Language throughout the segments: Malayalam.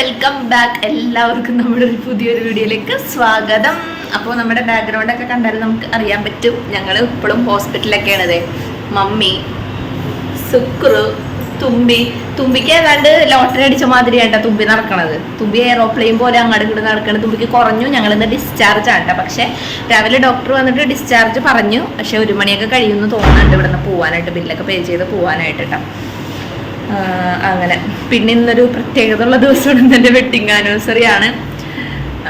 വെൽക്കം ബാക്ക് എല്ലാവർക്കും നമ്മുടെ ഒരു പുതിയൊരു വീഡിയോയിലേക്ക് സ്വാഗതം. അപ്പോൾ നമ്മുടെ ബാക്ക്ഗ്രൗണ്ട് ഒക്കെ കണ്ടാൽ നമുക്ക് അറിയാൻ പറ്റും. ഞങ്ങൾ ഇപ്പോഴും ഹോസ്പിറ്റലൊക്കെയാണത് മമ്മി സുക്രു തുമ്പി. തുമ്പിക്ക് ഏതാണ്ട് ലോട്ടറി അടിച്ച മാതിരിയാണ് തുമ്പി നടക്കണത്. തുമ്പി എയറോപ്ലെയിൻ പോലെ അങ്ങോട്ട് ഇങ്ങോട്ട് നടക്കണത്. തുമ്പിക്ക് കുറഞ്ഞു. ഞങ്ങൾ ഇന്ന് ഡിസ്ചാർജ് ആണ് പക്ഷേ രാവിലെ ഡോക്ടർ വന്നിട്ട് ഡിസ്ചാർജ് പറഞ്ഞു. പക്ഷേ ഒരു മണിയൊക്കെ കഴിയുമെന്ന് തോന്നുന്നുണ്ട് ഇവിടുന്ന് പോകാനായിട്ട് ബില്ലൊക്കെ പേ ചെയ്ത് പോകാനായിട്ട് കേട്ടോ അങ്ങനെ. പിന്നെ ഇന്നൊരു പ്രത്യേകത ഉള്ള ദിവസമാണ് എന്റെ വെഡിങ് ആനിവേഴ്സറി ആണ്.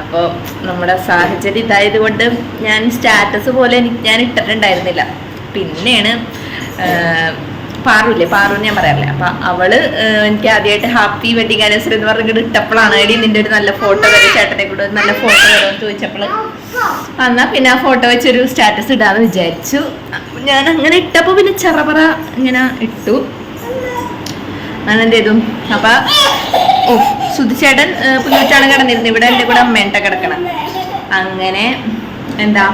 അപ്പോൾ നമ്മുടെ സാഹചര്യം ഇതായത് കൊണ്ട് ഞാൻ സ്റ്റാറ്റസ് പോലെ ഞാൻ ഇട്ടിട്ടുണ്ടായിരുന്നില്ല. പിന്നെയാണ് പാറുല്ലേ? പാറു ഞാൻ പറയാറില്ല? അപ്പൊ അവൾ എനിക്ക് ആദ്യമായിട്ട് ഹാപ്പി വെഡിങ് ആനിവേഴ്സറി എന്ന് പറഞ്ഞിട്ട് ഇട്ടപ്പോഴാണ് എടി നിന്റെ ഒരു നല്ല ഫോട്ടോ വരും ചേട്ടനെ കൂടെ ഒരു നല്ല ഫോട്ടോ വരുമെന്ന് ചോദിച്ചപ്പോൾ എന്നാ പിന്നെ ആ ഫോട്ടോ വെച്ചൊരു സ്റ്റാറ്റസ് ഇടാന്ന് വിചാരിച്ചു. ഞാൻ അങ്ങനെ ഇട്ടപ്പോൾ പിന്നെ ചെറപറ ഇങ്ങനെ ഇട്ടു. അങ്ങനെ ചെയ്തു അപ്പൊ ഓ സുധിച്ചേട്ടൻ പുല്ലുറ്റാണ് കിടന്നിരുന്നത് ഇവിടെ എന്റെ കൂടെ അമ്മേട്ട കിടക്കണം. അങ്ങനെ എന്താ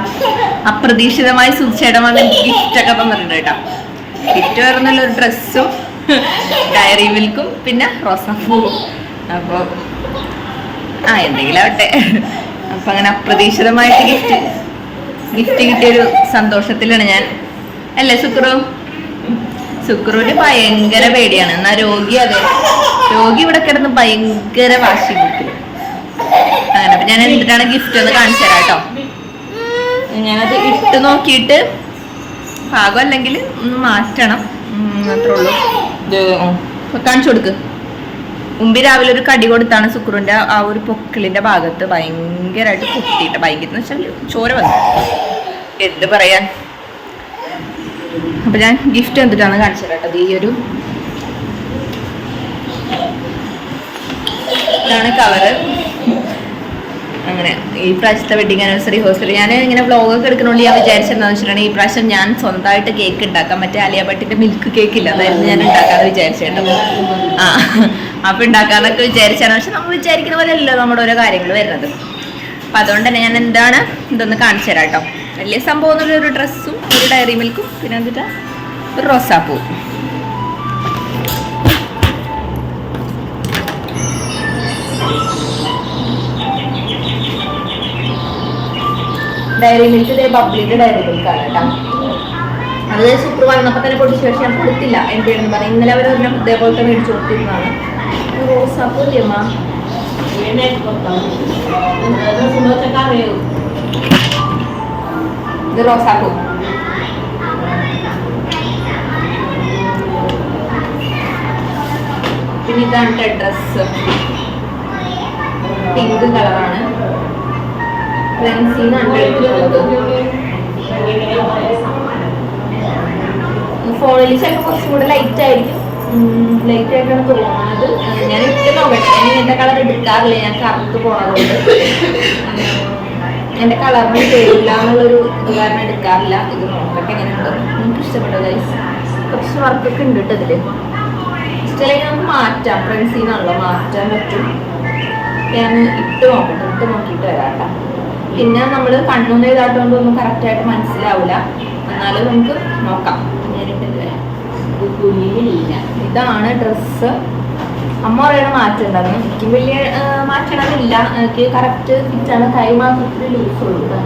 അപ്രതീക്ഷിതമായി സുധിച്ചേട്ടൻ വന്ന് എനിക്ക് ഗിഫ്റ്റ് ഒക്കെ തന്നിട്ടുണ്ട് കേട്ടോ. ഗിഫ്റ്റ് പറഞ്ഞല്ലോ ഒരു ഡ്രസ്സും ഡയറി മിൽക്കും പിന്നെ റോസാപ്പൂവും. അപ്പോൾ ആ എന്തെങ്കിലും ആവട്ടെ. അപ്പൊ അങ്ങനെ അപ്രതീക്ഷിതമായിട്ട് ഗിഫ്റ്റ് ഗിഫ്റ്റ് കിട്ടിയൊരു സന്തോഷത്തിലാണ് ഞാൻ. അല്ലേ സുക്രു? സുക്രുവിന് ഭയങ്കര പേടിയാണ്. എന്നാ രോഗി അതെ. രോഗി ഇവിടെ കിടന്ന് ഭയങ്കര വാശി കുട്ടി അങ്ങനെ അപ്പൊ ഞാൻ എന്തിനാണ് ഗിഫ്റ്റ് ഒന്ന് കാണിച്ചു തരാം കേട്ടോ. ഞാനത് ഇട്ട് നോക്കിയിട്ട് പാകം അല്ലെങ്കിൽ ഒന്ന് മാറ്റണം. അത്രേ ഉള്ളൂ. കാണിച്ചു കൊടുക്ക്. മുമ്പ് രാവിലെ ഒരു കടി കൊടുത്താണ് ശുക്രുവിന്റെ ആ ഒരു പൊക്കിളിന്റെ ഭാഗത്ത്. ഭയങ്കരമായിട്ട് പൊട്ടിയിട്ട് ഭയങ്കര ചോര വന്നു. എന്ത് പറയാൻ? അപ്പൊ ഞാൻ ഗിഫ്റ്റ് എന്തിട്ടാണ് കാണിച്ചത് കേട്ടത് ഈ ഒരു ഇതാണ് കളറ് അങ്ങനെ ഈ പ്രാവശ്യത്തെ വെഡിങ് ആനിവേഴ്സറി ഹോസ്റ്റൽ ഞാൻ ഇങ്ങനെ വ്ളോഗൊക്കെ എടുക്കണോണ്ട് ഞാൻ വിചാരിച്ചെന്താന്ന് വെച്ചിട്ടുണ്ടെങ്കിൽ ഈ പ്രാവശ്യം ഞാൻ സ്വന്തമായിട്ട് കേക്ക് ഉണ്ടാക്കാം മറ്റേ അലിയ ഭട്ടിന്റെ മിൽക്ക് കേക്ക് ഇല്ല. അതായിരുന്നു ഞാൻ ഉണ്ടാക്കാന്ന് വിചാരിച്ചേട്ടോ ആ അപ്പൊ ഉണ്ടാക്കാന്നൊക്കെ വിചാരിച്ചാണ്. പക്ഷെ നമ്മൾ വിചാരിക്കുന്ന പോലെ അല്ലല്ലോ നമ്മുടെ ഓരോ കാര്യങ്ങൾ വരുന്നത്. അപ്പൊ അതുകൊണ്ട് തന്നെ ഞാൻ എന്താണ് ഇതൊന്ന് കാണിച്ചു തരാം കേട്ടോ. വലിയ സംഭവം എന്നുള്ള ഒരു ഡ്രസ്സും ഒരു ഡയറി മിൽക്കും പിന്നെ എന്നിട്ട് ഒരു റോസാപ്പൂ. ഡയറി മിൽക്ക് ഇതേ ബബ്ലിന്റെ ഡയറി മിൽക്കാണ് കേട്ടോ. അത് സൂപ്പർ വന്നപ്പോൾ തന്നെ പൊടിച്ച് പക്ഷെ ഞാൻ കൊടുത്തില്ല. എന്റെ എന്ന് പറഞ്ഞു ഇന്നലെ അവർ ഒരെണ്ണം ഇതേപോലത്തെ മേടിച്ചു കൊടുത്തിരുന്നതാണ്. റോസാപ്പൂ ഇല്ലേ അമ്മ ഇത് റോസാപ്പൂ പിന്നെ ഇതാണ് ഡ്രസ് പിങ്ക് കളറാണ് ഫ്രണ്ട്സിന്നാണ് എടുത്തിട്ടുള്ളത്. ഫോണിൽ ചിലപ്പോൾ കുറച്ചും കൂടെ ലൈറ്റ് ആയിരിക്കും. ലൈറ്റ് ആയിട്ടാണ് തോന്നുന്നത്. ഞാൻ ഇട്ട് നോക്കട്ടെ. ഞാൻ എന്റെ കളർ എടുക്കാറില്ല. ഞാൻ കറുത്ത് പോണതുകൊണ്ട്. എന്റെ കളറിന് തരില്ല എന്നുള്ളൊരു ഇത് കാരണം എടുക്കാറില്ല. ഇത് നോക്കട്ടെ എങ്ങനെയുണ്ട്? എനിക്ക് ഇഷ്ടപ്പെട്ടു ഗൈസ് കുറച്ച് വർക്കൊക്കെ ഉണ്ട് കേട്ടോ ഇതിൽ. ഇഷ്ടമല്ലെങ്കിൽ നമുക്ക് മാറ്റാം. ഫ്രണ്ട്സിൽ നിന്നാണല്ലോ മാറ്റാൻ പറ്റും. ഞാൻ ഇട്ട് നോക്കട്ടെ ഇട്ട് നോക്കിയിട്ട് വരാം കേട്ടോ പിന്നെ നമ്മൾ കണ്ണൊന്നും ഒന്നും കറക്റ്റായിട്ട് മനസ്സിലാവില്ല എന്നാലും നമുക്ക് നോക്കാം. ഞാനിട്ട് വരാം ഇതാണ് ഡ്രസ്സ് അമ്മ പറയണ മാറ്റുണ്ടെന്ന് എനിക്കും വലിയ മാറ്റണമെന്നില്ല എനിക്ക് കറക്റ്റ് ഫിറ്റാണ് കൈ മാത്രത്തിൽ ലൂസ് ഉള്ളൂ.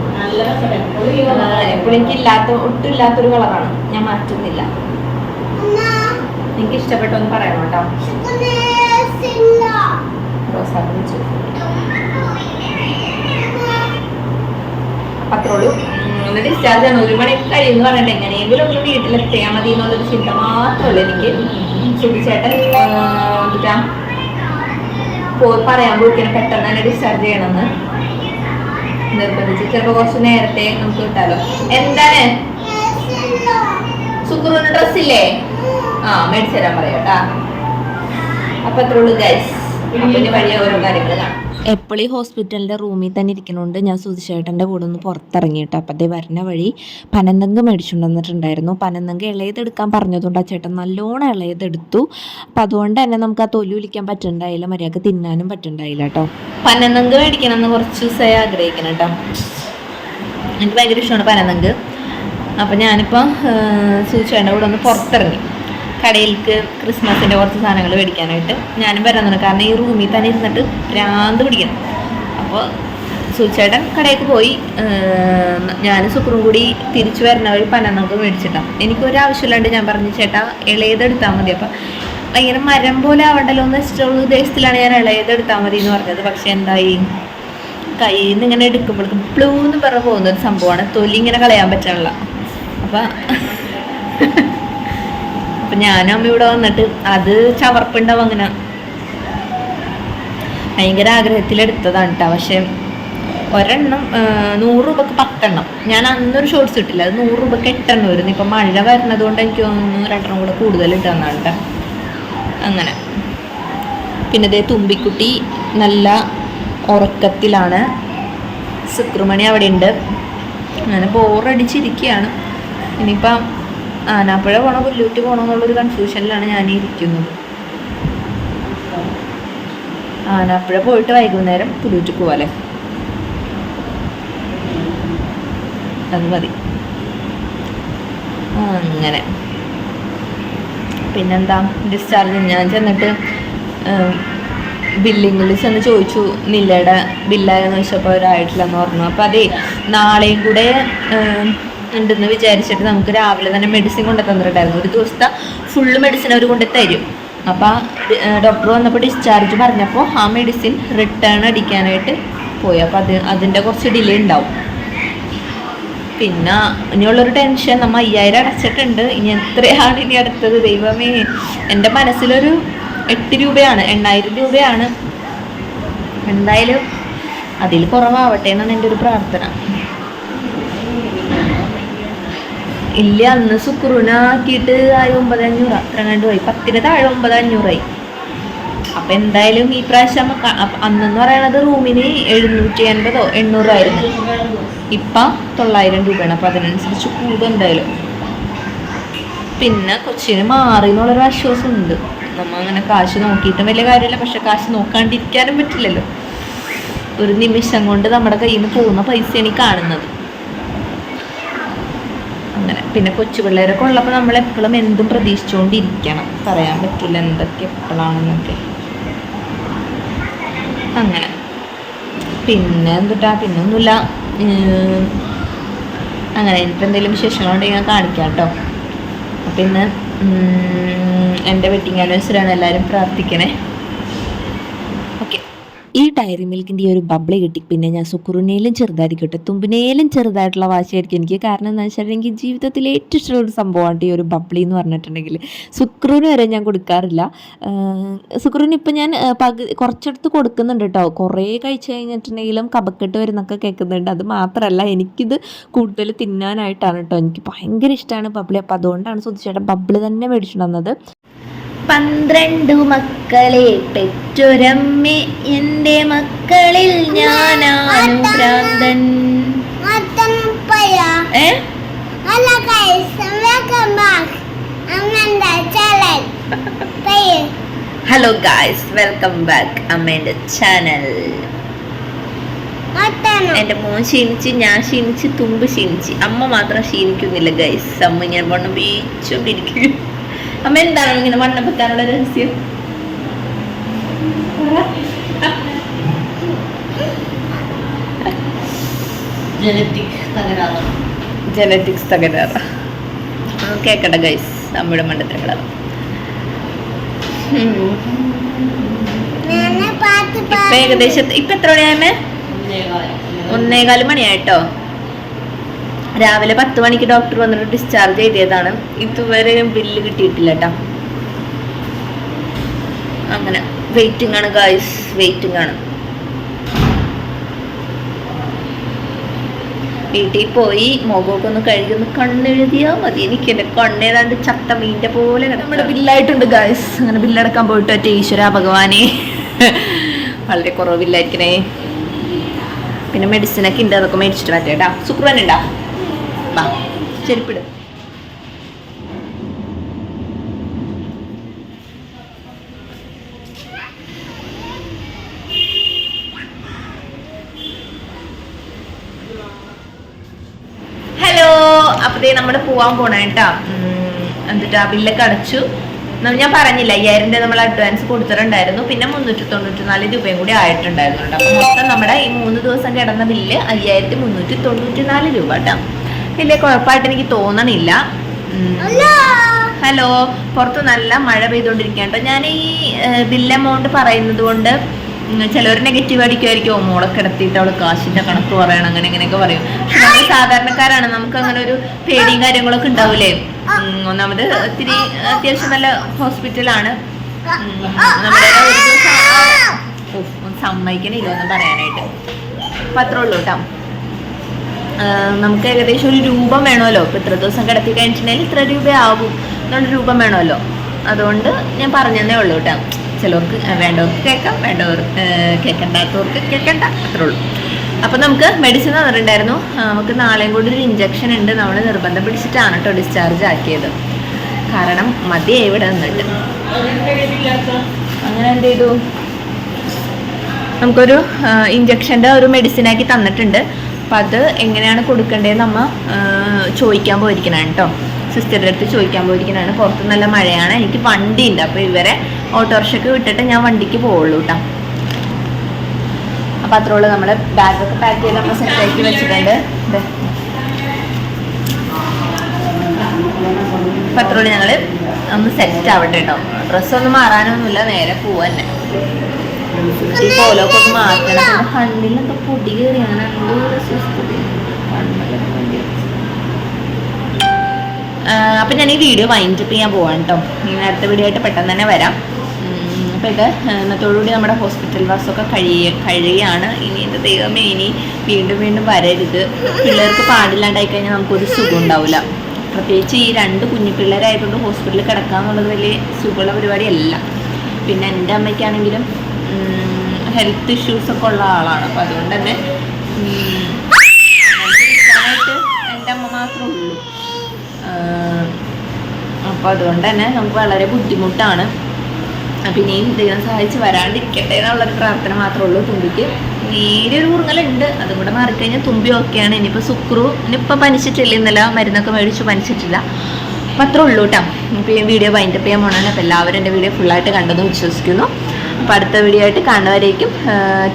എപ്പോഴും എനിക്ക് ഇല്ലാത്ത ഒട്ടും ഇല്ലാത്തൊരു കളറാണ് ഞാൻ മാറ്റുന്നില്ല. എനിക്ക് ഇഷ്ടപ്പെട്ടൊന്ന് പറയണം കേട്ടോ. ഒന്ന് ഡിസ്ചാർജ് ആണ് ഒരു മണി കഴിയുമെന്ന് പറഞ്ഞിട്ട് എങ്ങനെയെങ്കിലും ഒന്ന് വീട്ടിലെത്തിയാൽ മതി എന്നുള്ളൊരു ചിന്ത മാത്രമല്ല എനിക്ക്. സുഖിച്ചേട്ടൻ പോയി പറയാൻ പോയിക്കണം പെട്ടെന്ന് തന്നെ ഡിസ്ചാർജ് ചെയ്യണമെന്ന്. നിർബന്ധിച്ച്. ചിലപ്പോൾ കുറച്ച് നേരത്തെ നമുക്ക് കിട്ടാലോ. എന്താണ്? സുക്കുറിന് ഡ്രസ് ഇല്ലേ? ആ മേടിച്ചു തരാൻ പറയാം കേട്ടാ. അപ്പൊ അത്രേ ഉള്ളൂ ഗൈസ് പിന്നെ വഴിയ ഓരോ കാര്യങ്ങൾ കാണാം. എപ്പോഴും ഹോസ്പിറ്റലിന്റെ റൂമിൽ തന്നെ ഇരിക്കണോണ്ട് ഞാൻ സുധിശേട്ടന്റെ കൂടെ ഒന്ന് പുറത്തിറങ്ങിയിട്ട്. അപ്പം അതേ വരുന്ന വഴി പനന്തങ്ക് മേടിച്ചുകൊണ്ട് വന്നിട്ടുണ്ടായിരുന്നു പനന്തങ്ക് ഇളയതെടുക്കാൻ പറഞ്ഞതുകൊണ്ട് ആ ചേട്ടൻ നല്ലോണം ഇളയതെടുത്തു. അപ്പം അതുകൊണ്ട് തന്നെ നമുക്ക് ആ തൊലി ഒലിക്കാൻ പറ്റുന്നുണ്ടായില്ല മര്യാദയ്ക്ക് തിന്നാനും പറ്റുന്നുണ്ടായില്ല കേട്ടോ പനന്തങ്ക മേടിക്കണമെന്ന് കുറച്ച് ദിവസമായി ആഗ്രഹിക്കണം കേട്ടോ എനിക്ക് ഭയങ്കര ഇഷ്ടമാണ് പനന്തങ്ക്. അപ്പം ഞാനിപ്പോൾ സുധിശേട്ടന്റെ കൂടെ ഒന്ന് പുറത്തിറങ്ങി. കടയിലേക്ക് ക്രിസ്മസിന്റെ കുറച്ച് സാധനങ്ങൾ മേടിക്കാനായിട്ട് ഞാനും വരാൻ കാരണം ഈ റൂമിൽ തന്നെ ഇരുന്നിട്ട് ഭ്രാന്ത് പിടിക്കണം. അപ്പോൾ സുചേട്ടൻ കടയിലേക്ക് പോയി ഞാൻ സുക്രും കൂടി തിരിച്ചു വരുന്ന വഴി പനങ്ങൾക്ക് മേടിച്ചിട്ടാണ് എനിക്കൊരാവശ്യമില്ലാണ്ട് ഞാൻ പറഞ്ഞു ചേട്ടാ ഇളയതെടുത്താൽ മതി. അപ്പം ഭയങ്കര മരം പോലെ ആവണ്ടല്ലോ എന്ന് വെച്ചിട്ടുള്ള ഉദ്ദേശത്തിലാണ് ഞാൻ ഇളയതെടുത്താൽ മതി എന്ന് പറഞ്ഞത്. പക്ഷേ എന്തായി? കയ്യിൽ നിന്ന് ഇങ്ങനെ എടുക്കുമ്പോഴേക്കും പ്ലൂ എന്ന് പറഞ്ഞ് പോകുന്ന ഒരു സംഭവമാണ്. തൊലി ഇങ്ങനെ കളയാൻ പറ്റാനുള്ള. അപ്പം അപ്പം ഞാനും അമ്മ ഇവിടെ വന്നിട്ട് അത് ചവർപ്പുണ്ടാവും അങ്ങനെ. ഭയങ്കര ആഗ്രഹത്തിലെടുത്തതാണ് കേട്ടോ പക്ഷെ ഒരെണ്ണം നൂറ് രൂപക്ക് പത്തെണ്ണം. ഞാൻ അന്നൊരു ഷോർട്സ് ഇട്ടില്ല. അത് നൂറ് രൂപക്ക് എട്ടെണ്ണം വരുന്നു. ഇപ്പം മഴ വരുന്നത് കൊണ്ട് എനിക്ക് തോന്നുന്നു രണ്ടെണ്ണം കൂടെ കൂടുതൽ ഇട്ടാണ് അങ്ങനെ. പിന്നെ ഇതേ തുമ്പിക്കുട്ടി നല്ല ഉറക്കത്തിലാണ്. ശുക്രമണി അവിടെ ഉണ്ട് അങ്ങനെ ബോറടിച്ചിരിക്കുകയാണ് ഇനിയിപ്പം ആനാപ്പുഴ പോണോ പുല്ലൂറ്റ് പോണോ എന്നുള്ളൊരു കൺഫ്യൂഷനിലാണ് ഞാൻ ഇരിക്കുന്നത്. ആനാപ്പുഴ പോയിട്ട് വൈകുന്നേരം പുല്ലൂറ്റ് പോവാല്ലേ? അത് മതി. അങ്ങനെ. പിന്നെന്താ? ഡിസ്ചാർജ് ഞാൻ ചെന്നിട്ട് ബില്ലിങ്ങിൽ ചെന്ന് ചോദിച്ചു നില്ലയുടെ ബില്ലായെന്ന് ചോദിച്ചപ്പോൾ അവരായിട്ടില്ലെന്ന് പറഞ്ഞു. അപ്പോൾ അതേ നാളെയും കൂടെ ഉണ്ടെന്ന് വിചാരിച്ചിട്ട് നമുക്ക് രാവിലെ തന്നെ മെഡിസിൻ കൊണ്ട് തന്നിട്ടുണ്ടായിരുന്നു. ഒരു ദിവസത്തെ ഫുള്ള് മെഡിസിൻ അവർ കൊണ്ട് തരും. അപ്പോൾ ഡോക്ടർ വന്നപ്പോൾ ഡിസ്ചാർജ് പറഞ്ഞപ്പോൾ ആ മെഡിസിൻ റിട്ടേൺ അടിക്കാനായിട്ട് പോയി. അപ്പോൾ അത് അതിന്റെ കുറച്ച് ഡിലേ ഉണ്ടാവും. പിന്നെ ഇനിയുള്ളൊരു ടെൻഷൻ നമ്മൾ അയ്യായിരം അടച്ചിട്ടുണ്ട്. ഇനി എത്രയാണ് ഇനി അടുത്തത്? ദൈവമേ എന്റെ മനസ്സിലൊരു എട്ട് രൂപയാണ് എണ്ണായിരം രൂപയാണ്. എന്തായാലും അതിൽ കുറവാവട്ടെ എന്നാണ് എന്റെ ഒരു പ്രാർത്ഥന. ഇല്ല അന്ന് സുക്രൂനാക്കിയിട്ട് ആയി ഒമ്പത് അഞ്ഞൂറ് അത്ര കണ്ടു പോയി. പത്തിന് താഴെ ഒമ്പത് അഞ്ഞൂറായി അപ്പം എന്തായാലും ഈ പ്രാവശ്യം അന്നെന്ന് പറയണത് റൂമിന് എഴുന്നൂറ്റി അൻപതോ എണ്ണൂറോ ആയിരുന്നു ഇപ്പം തൊള്ളായിരം രൂപയാണ്. അപ്പം അതിനനുസരിച്ച് കൂടും എന്തായാലും. പിന്നെ കൊച്ചിന് മാറി എന്നുള്ളൊരു ആശ്വാസം ഉണ്ട് നമ്മൾ അങ്ങനെ കാശ് നോക്കിയിട്ടും വലിയ കാര്യമില്ല. പക്ഷെ കാശ് നോക്കാണ്ടിരിക്കാനും പറ്റില്ലല്ലോ. ഒരു നിമിഷം കൊണ്ട് നമ്മുടെ കയ്യിൽ നിന്ന് പോകുന്ന പൈസയാണ് ഈ കാണുന്നത്. പിന്നെ കൊച്ചു പിള്ളേരൊക്കെ ഉള്ളപ്പോൾ നമ്മൾ എപ്പോഴും എന്തും പ്രതീക്ഷിച്ചുകൊണ്ടിരിക്കണം പറയാൻ പറ്റില്ല എന്തൊക്കെ എപ്പോഴാണെന്നൊക്കെ അങ്ങനെ. പിന്നെ എന്തുട്ടാ? പിന്നെ ഒന്നുമില്ല. അങ്ങനെ. എനിക്ക് എന്തെങ്കിലും വിശേഷങ്ങളുണ്ടെങ്കിൽ ഞാൻ കാണിക്കാം കേട്ടോ. പിന്നെ എന്റെ വെഡിങ് ആനിവേഴ്സറിയാണ് എല്ലാവരും പ്രാർത്ഥിക്കണേ. ഈ ഡയറി മിൽക്കിന്റെ ഈ ഒരു ബബിൾ കിട്ടി. പിന്നെ ഞാൻ സുക്കുറിനേലും ചെറുതായിരിക്കട്ടെ തുമ്പിനേലും ചെറുതായിട്ടുള്ള വാശിയായിരിക്കും. എനിക്ക് കാരണം എന്താണെന്ന് എനിക്ക് ജീവിതത്തിൽ ഏറ്റവും ഇഷ്ടമുള്ള ഒരു സംഭവമാണ് ഈ ഒരു ബബിളി എന്ന് പറഞ്ഞിട്ടുണ്ടെങ്കിൽ സുക്രൂന് വരെ ഞാൻ കൊടുക്കാറില്ല. സുക്രൂന് ഇപ്പം ഞാൻ ആ, പകുതി കുറച്ചെടുത്ത് കൊടുക്കുന്നുണ്ട് കേട്ടോ കുറേ കഴിച്ചു കഴിഞ്ഞിട്ടുണ്ടെങ്കിലും കപക്കെട്ട് വരുന്നൊക്കെ കേൾക്കുന്നുണ്ട്. അത് മാത്രമല്ല എനിക്കിത് കൂടുതൽ തിന്നാനായിട്ടാണ് കേട്ടോ എനിക്ക് ഭയങ്കര ഇഷ്ടമാണ് ബബിളി അപ്പോൾ അതുകൊണ്ടാണ് സുധിച്ചേട്ടൻ ബബിൾ തന്നെ മേടിച്ചിട്ട് വന്നത്. പന്ത്രണ്ടു മക്കളെ പെറ്റൊരമ്മ എന്റെ മക്കളിൽ ഞാനാണ് ഭ്രാന്തൻ. ഏ. ഹലോ ഗായ്സ് വെൽക്കം ബാക്ക് അമ്മേന്റെ ചാനൽ എന്റെ എന്റെ മോൻ ക്ഷീണിച്ച് ഞാൻ ക്ഷീണിച്ച് തുമ്പ് ക്ഷീണിച്ച്. അമ്മ മാത്രം ക്ഷീണിക്കുന്നില്ല ഗൈസ് അമ്മ ഞാൻ വണ്ണം വീച്ചോണ്ടിരിക്കും അമ്മ എന്താണ് ഇങ്ങനെ വണ്ണം വെക്കാനുള്ള രഹസ്യം? ജനറ്റിക്സ് തകരാറ്. കേക്കട്ടെ ഗൈസ് നമ്മുടെ മണ്ടത്തിലുള്ളത് ഇപ്പൊ പാടി. ഏകദേശം ഇപ്പൊ എത്ര മണിയായ ഒന്നേകാൽ മണിയായിട്ടോ? രാവിലെ പത്ത് മണിക്ക് ഡോക്ടർ വന്നിട്ട് ഡിസ്ചാർജ് ചെയ്തതാണ് ഇതുവരെ ബില്ല് കിട്ടിയിട്ടില്ല കേട്ടോ അങ്ങനെ വെയിറ്റിംഗ് ആണ് ഗായ്സ് വെയിറ്റിംഗ് ആണ്. വീട്ടിൽ പോയി മുഖമൊക്കെ ഒന്ന് കഴുകി ഒന്ന് കണ്ണെഴുതിയാൽ മതി. എനിക്ക് എന്റെ കണ്ണേതാണ്ട് ചത്ത മീന്റെ പോലെ. നമ്മുടെ ബില്ലായിട്ടുണ്ട് ഗായ്സ് അങ്ങനെ ബില്ലടക്കാൻ പോയിട്ട് ഒറ്റ ഈശ്വര ഭഗവാനെ. വളരെ കുറവില്ലായിരിക്കണേ. പിന്നെ മെഡിസിനൊക്കെ ഉണ്ട് അതൊക്കെ മേടിച്ചിട്ട് മാറ്റേട്ടാ ശുക്രൻ ഉണ്ടാ വാ ചെരുപ്പിട്. ഹലോ അപ്പതേ നമ്മൾ പോവാൻ പോണ കേട്ടാ എന്നിട്ട് ബില്ലൊക്കെ അടച്ചു. ഞാൻ പറഞ്ഞില്ല അയ്യായിരം രൂപ നമ്മൾ അഡ്വാൻസ് കൊടുത്തിട്ടുണ്ടായിരുന്നു. പിന്നെ മുന്നൂറ്റി തൊണ്ണൂറ്റി നാല് രൂപയും കൂടി ആയിട്ടുണ്ടായിരുന്നു കേട്ടോ അപ്പൊ മൊത്തം നമ്മുടെ ഈ മൂന്ന് ദിവസം കിടന്ന ബില്ല് അയ്യായിരത്തി മുന്നൂറ്റി തൊണ്ണൂറ്റി നാല് രൂപ കേട്ടോ വലിയ കുഴപ്പമായിട്ട് എനിക്ക് തോന്നണില്ല. ഹലോ പുറത്ത് നല്ല മഴ പെയ്തുകൊണ്ടിരിക്കുകയാണ് കേട്ടോ. ഞാൻ ഈ ബില്ല് എമൗണ്ട് പറയുന്നത് കൊണ്ട് ചിലവർ നെഗറ്റീവ് അടിക്കുമായിരിക്കും ഓ മോളെ കിടത്തിയിട്ട് അവൾ കാശിന്റെ കണക്ക് പറയണം അങ്ങനെ ഇങ്ങനെയൊക്കെ പറയും. പക്ഷെ നമ്മൾ സാധാരണക്കാരാണ്. നമുക്ക് അങ്ങനെ ഒരു പേടിയും കാര്യങ്ങളൊക്കെ ഉണ്ടാവില്ലേ ഒന്നാമത് ഒത്തിരി അത്യാവശ്യം നല്ല ഹോസ്പിറ്റലാണ് നമ്മുടെ ഒരു ദിവസം സമ്മതിക്കണില്ല ഒന്നും പറയാനായിട്ട്. അപ്പൊ അത്രേ ഉള്ളൂ കേട്ടോ. നമുക്ക് ഏകദേശം ഒരു രൂപം വേണമല്ലോ. ഇപ്പൊ ഇത്ര ദിവസം കിടത്തി കഴിഞ്ഞിട്ടുണ്ടെങ്കിൽ ഇത്ര രൂപയാവും. എന്നുള്ള രൂപം വേണമല്ലോ. അതുകൊണ്ട് ഞാൻ പറഞ്ഞതേ ഉള്ളൂ കേട്ടോ. ചിലവർക്ക് വേണ്ടവർക്ക് കേൾക്കാം വേണ്ടവർ കേൾക്കണ്ടാത്തവർക്ക് കേൾക്കണ്ട അത്രേ ഉള്ളൂ. അപ്പം നമുക്ക് മെഡിസിൻ തന്നിട്ടുണ്ടായിരുന്നു. നമുക്ക് നാളെയും കൂടി ഒരു ഇഞ്ചക്ഷൻ ഉണ്ട്. നമ്മൾ നിർബന്ധം പിടിച്ചിട്ടാണ് കേട്ടോ ഡിസ്ചാർജ് ആക്കിയത്. കാരണം മതിയായി ഇവിടെ നിന്നിട്ട്. അങ്ങനെ എന്ത് ചെയ്തു? നമുക്കൊരു ഇഞ്ചക്ഷന്റെ ഒരു മെഡിസിനാക്കി തന്നിട്ടുണ്ട്. അപ്പം അത് എങ്ങനെയാണ് കൊടുക്കേണ്ടതെന്ന് നമ്മൾ ചോദിക്കാൻ പോയിരിക്കണം കേട്ടോ സിസ്റ്ററുടെ അടുത്ത് ചോദിക്കാൻ പോയിരിക്കണാണ് പുറത്ത് നല്ല മഴയാണ് എനിക്ക് വണ്ടി ഉണ്ട് അപ്പോൾ ഇവരെ ഓട്ടോറിക്ഷയ്ക്ക് വിട്ടിട്ട് ഞാൻ വണ്ടിക്ക് പോവുള്ളൂ കേട്ടോ അപ്പം അത്രേ ഉള്ളൂ നമ്മൾ ബാഗൊക്കെ പാക്ക് ചെയ്ത് നമ്മൾ സെറ്റാക്കി വെച്ചിട്ടുണ്ട്. അപ്പം അത്രേ ഉള്ളൂ ഞങ്ങൾ ഒന്ന് സെറ്റ് ആവട്ടെ കേട്ടോ ഡ്രസ്സൊന്നും മാറാനൊന്നുമില്ല നേരെ പോവന്നെ. ഈ മാറ്റണം. പിന്നെ കണ്ണിലൊക്കെ പൊടി കയറി അങ്ങനെ അപ്പൊ ഞാൻ ഈ വീഡിയോ വൈൻഡപ്പ് ചെയ്യാൻ പോവാണ് കേട്ടോ ഇനി അടുത്ത വീഡിയോ ആയിട്ട് പെട്ടെന്ന് തന്നെ വരാം. അപ്പൊ ഇത് ഇന്നത്തോടുകൂടി നമ്മുടെ ഹോസ്പിറ്റൽ വാസമൊക്കെ കഴിയ കഴിയാണ്. ഇനി എന്റെ ദൈവമേ ഇനി വീണ്ടും വീണ്ടും വരരുത്. പിള്ളേർക്ക് പാടില്ലാണ്ടായി കഴിഞ്ഞാൽ നമുക്കൊരു സുഖം ഉണ്ടാവില്ല പ്രത്യേകിച്ച് ഈ രണ്ട് കുഞ്ഞു പിള്ളേരായതുകൊണ്ട് ഹോസ്പിറ്റലിൽ കിടക്കുക എന്നുള്ളത് വലിയ സുഖമുള്ള പരിപാടിയല്ല. പിന്നെ എന്റെ അമ്മയ്ക്കാണെങ്കിലും ഹെൽത്ത് ഇഷ്യൂസ് ഒക്കെ ഉള്ള ആളാണ്. അപ്പൊ അതുകൊണ്ട് തന്നെ എന്റെ അമ്മ മാത്രമേ ഉള്ളൂ. അപ്പോൾ അതുകൊണ്ട് തന്നെ നമുക്ക് വളരെ ബുദ്ധിമുട്ടാണ്. അപ്പം ഇനിയും ദൈവം സഹായിച്ച് വരാണ്ടിരിക്കട്ടെ എന്നുള്ളൊരു പ്രാർത്ഥന മാത്രമേ ഉള്ളൂ തുമ്പിക്ക്. നേരെ ഒരു ഉറുങ്ങലുണ്ട് അതും കൂടെ മാറിക്കഴിഞ്ഞാൽ തുമ്പി ഓക്കെയാണ് ഇനിയിപ്പോൾ സുക്രു ഇനിയിപ്പോൾ പനിച്ചിട്ടില്ല. ഇന്നലെ മരുന്നൊക്കെ മേടിച്ചു പനിച്ചിട്ടില്ല. അപ്പം അത്രേ ഉള്ളൂ കേട്ടോ. ഇപ്പോൾ ഈ വീഡിയോ വൈൻഡപ്പ് ചെയ്യാൻ പോകണം അപ്പോൾ എല്ലാവരും എന്റെ വീഡിയോ ഫുള്ളായിട്ട് കണ്ടെന്ന് വിശ്വസിക്കുന്നു. അപ്പോൾ അടുത്ത വീഡിയോ ആയിട്ട് കാണുന്നവരേക്കും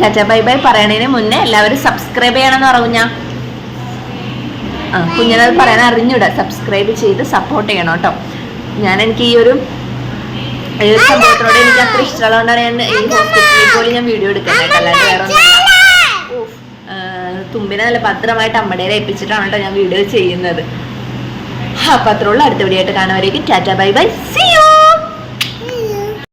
ടാറ്റ ബൈ ബൈ പറയണതിന് മുന്നേ എല്ലാവരും സബ്സ്ക്രൈബ് ചെയ്യണമെന്ന് പറഞ്ഞു ആ കുഞ്ഞിനത് പറയാൻ അറിഞ്ഞൂടാ. സബ്സ്ക്രൈബ് ചെയ്ത് സപ്പോർട്ട് ചെയ്യണം കേട്ടോ. ഞാൻ എനിക്ക് ഈ ഒരു ഈ ഒരു സംഭവത്തിനോട് എനിക്ക് അത്ര ഇഷ്ടമുള്ളതുകൊണ്ടാണ് ഞാൻ ഈ ഹോസ്പിറ്റലിൽ പോലും ഞാൻ വീഡിയോ എടുക്കുന്നത് കേട്ടോ. അല്ലാതെ വേറെ ഒന്നും ഉഫ്. ആ, തുമ്പിനെ നല്ല ഭദ്രമായിട്ട് അമ്മടേരെ ഏൽപ്പിച്ചിട്ടാണ് കേട്ടോ ഞാൻ വീഡിയോ ചെയ്യുന്നത്. അപ്പൊ അത്രയുള്ള അടുത്ത വീഡിയോ ആയിട്ട് കാണുന്നവരേക്കും. Tata bye bye. See you